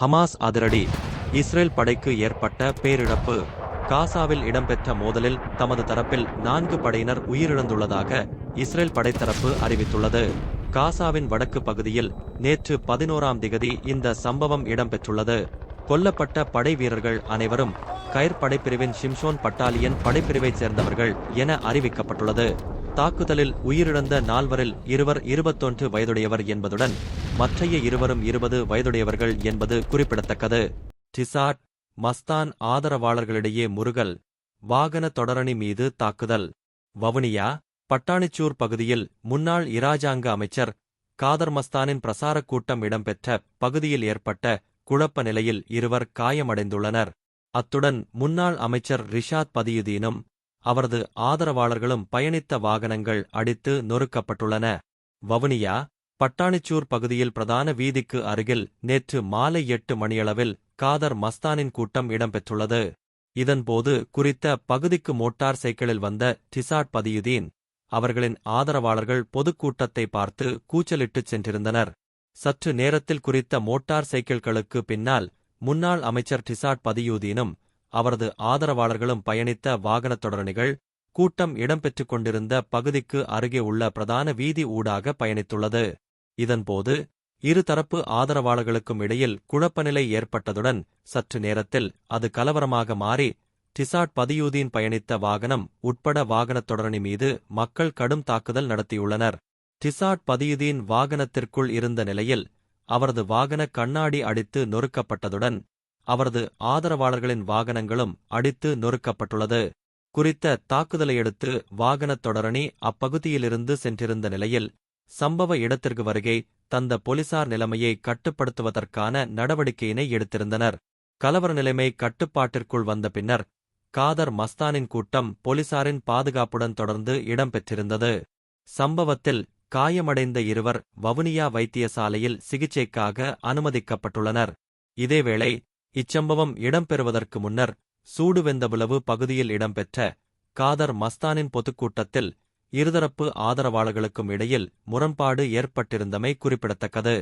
Hamas அதிரடி. Israel படைக்கு ஏற்பட்ட பேரிழப்பு. காசாவில் இடம்பெற்ற மோதலில் தமது தரப்பில் நான்கு படையினர் உயிரிழந்துள்ளதாக இஸ்ரேல் படைத்தரப்பு அறிவித்துள்ளது. காசாவின் வடக்கு பகுதியில் நேற்று பதினோராம் திகதி இந்த சம்பவம் இடம்பெற்றுள்ளது. கொல்லப்பட்ட படை வீரர்கள் அனைவரும் கயர் படைப்பிரிவின் ஷிம்ஷோன் பட்டாலியன் படைப்பிரிவைச் சேர்ந்தவர்கள் என அறிவிக்கப்பட்டுள்ளது. தாக்குதலில் உயிரிழந்த நால்வரில் இருவர் இருபத்தொன்று வயதுடையவர் என்பதுடன் மற்றைய இருவரும் இருபது வயதுடையவர்கள் என்பது குறிப்பிடத்தக்கது. டிசாட் மஸ்தான் ஆதரவாளர்களிடையே முருகல் வாகன தொடரணி மீது தாக்குதல். வவுனியா பட்டாணிச்சூர் பகுதியில் முன்னாள் இராஜாங்க அமைச்சர் காதர் மஸ்தானின் பிரசாரக் கூட்டம் இடம்பெற்ற பகுதியில் ஏற்பட்ட குழப்ப நிலையில் இருவர் காயமடைந்துள்ளனர். அத்துடன் முன்னாள் அமைச்சர் ரிஷாத் பதியுதீனும் அவரது ஆதரவாளர்களும் பயணித்த வாகனங்கள் அடித்து நொறுக்கப்பட்டுள்ளன. வவுனியா பட்டாணிச்சூர் பகுதியில் பிரதான வீதிக்கு அருகில் நேற்று மாலை எட்டு மணியளவில் காதர் மஸ்தானின் கூட்டம் இடம்பெற்றுள்ளது. இதன்போது குறித்த பகுதிக்கு மோட்டார் சைக்கிளில் வந்த டிசாட் பதியுதீன் அவர்களின் ஆதரவாளர்கள் பொதுக்கூட்டத்தை பார்த்து கூச்சலிட்டுச் சென்றிருந்தனர். சற்று நேரத்தில் குறித்த மோட்டார் சைக்கிள்களுக்கு பின்னால் முன்னாள் அமைச்சர் டிசாட் பதியுதீனும் அவரது ஆதரவாளர்களும் பயணித்த வாகனத் தொடரணிகள் கூட்டம் இடம்பெற்றுக் கொண்டிருந்த பகுதிக்கு அருகே உள்ள பிரதான வீதி ஊடாக பயணித்துள்ளது. இதன்போது இருதரப்பு ஆதரவாளர்களுக்கும் இடையில் குழப்பநிலை ஏற்பட்டதுடன் சற்று நேரத்தில் அது கலவரமாக மாறி டிசாட் பதியூதீன் பயணித்த வாகனம் உட்பட வாகனத் தொடரணி மீது மக்கள் கடும் தாக்குதல் நடத்தியுள்ளனர். டிசாட் பதியுதீன் வாகனத்திற்குள் இருந்த நிலையில் அவரது வாகன கண்ணாடி அடித்து நொறுக்கப்பட்டதுடன் அவரது ஆதரவாளர்களின் வாகனங்களும் அடித்து நொறுக்கப்பட்டுள்ளது. குறித்த தாக்குதலையடுத்து வாகனத் தொடரணி அப்பகுதியிலிருந்து சென்றிருந்த நிலையில் சம்பவ இடத்திற்கு வருகை தந்த போலீசார் நிலைமையை கட்டுப்படுத்துவதற்கான நடவடிக்கையினை எடுத்திருந்தனர். கலவர நிலைமை கட்டுப்பாட்டிற்குள் வந்த பின்னர் காதர் மஸ்தானின் கூட்டம் போலீசாரின் பாதுகாப்புடன் தொடர்ந்து இடம்பெற்றிருந்தது. சம்பவத்தில் காயமடைந்த இருவர் வவுனியா வைத்தியசாலையில் சிகிச்சைக்காக அனுமதிக்கப்பட்டுள்ளனர். இதேவேளை இச்சம்பவம் இடம்பெறுவதற்கு முன்னர் சூடுவெந்தபுலவு பகுதியில் இடம்பெற்ற காதர் மஸ்தானின் பொதுக்கூட்டத்தில் இருதரப்பு ஆதரவாளர்களுக்கும் இடையில் முரண்பாடு ஏற்பட்டிருந்தமை குறிப்பிடத்தக்கது.